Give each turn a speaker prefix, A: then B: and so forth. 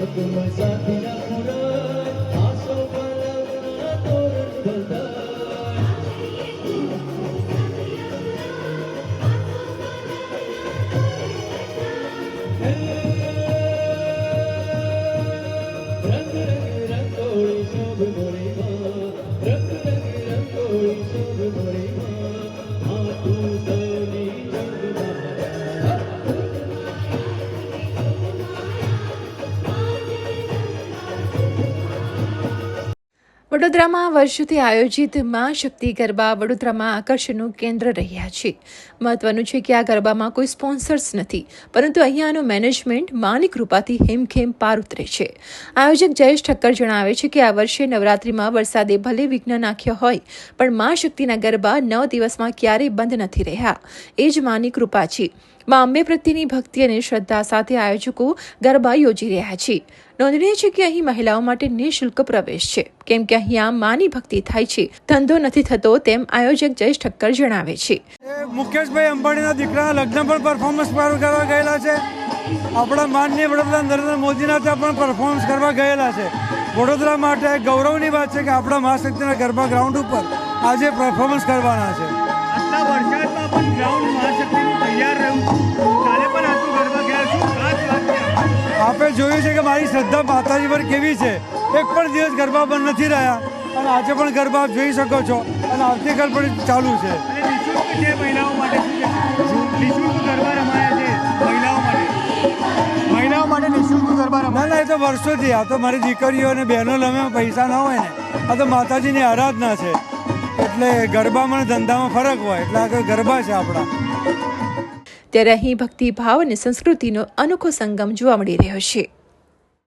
A: Rang rang rang, rang rang rang, rang rang rang, વડોદરામાં વર્ષોથી આયોજિતમાં શક્તિ ગરબા વડોદરામાં આકર્ષણનું કેન્દ્ર રહ્યા છે. મહત્વનું છે કે આ ગરબામાં કોઈ સ્પોન્સર્સ નથી, પરંતુ અહીંયાનું મેનેજમેન્ટ માની કૃપાથી હેમખેમ પાર ઉતરે છે. આયોજક જયેશ ઠક્કર જણાવે છે કે આ વર્ષે નવરાત્રિમાં વરસાદે ભલે વિઘ્ન નાખ્યો હોય, પણ મા શક્તિના ગરબા નવ દિવસમાં ક્યારેય બંધ નથી રહ્યા. એ જ માની કૃપા છે. મા અંબે પ્રત્યેની ભક્તિ અને શ્રદ્ધા સાથે આયોજકો ગરબા યોજી રહ્યા છે. નોંધનીય છે કે અહીં મહિલાઓ માટે નિઃશુલ્ક પ્રવેશ છે. કેમ કે અહીંયા માની ભક્તિ થાય છે. ધંધો નથી થતો તેમ આયોજક જયેશ ઠક્કર જણાવે છે.
B: મુકેશભાઈ અંબાણીના દીકરાના લગ્ન પણ પરફોર્મન્સ કરવા ગયેલા છે. આપણા માનનીય વડાપ્રધાન નરેન્દ્ર મોદીના ત્યાં પણ પરફોર્મન્સ કરવા ગયેલા છે. વડોદરા માટે ગૌરવની વાત છે કે આપણા મહાશક્તિના ગરબા ગ્રાઉન્ડ ઉપર આજે પરફોર્મન્સ કરવાના છે.
C: આટલા વરસાદમાં પણ ગ્રાઉન્ડ
B: આપે જોયું છે કે મારી શ્રદ્ધા માતાજી પર કેવી છે? એક પણ દિવસ ગરબા બંધ નથી રહ્યા. અને આજે પણ ગરબા આપ જોઈ શકો છો. અને આવતીકાલ પણ ચાલુ છે.
C: મહિલાઓ માટે નિઃશુલ્ક ગરબા
B: ના ના એ તો વર્ષોથી. આ તો મારી દીકરીઓ અને બહેનો લમે પૈસા ના હોય ને. આ તો માતાજીની આરાધના છે. એટલે ગરબામાં ધંધામાં ફરક હોય. એટલે આ તો ગરબા છે આપણા.
A: ત્યારે અહીં ભક્તિભાવ અને સંસ્કૃતિનો અનોખો સંગમ જોવા મળી રહ્યો છે.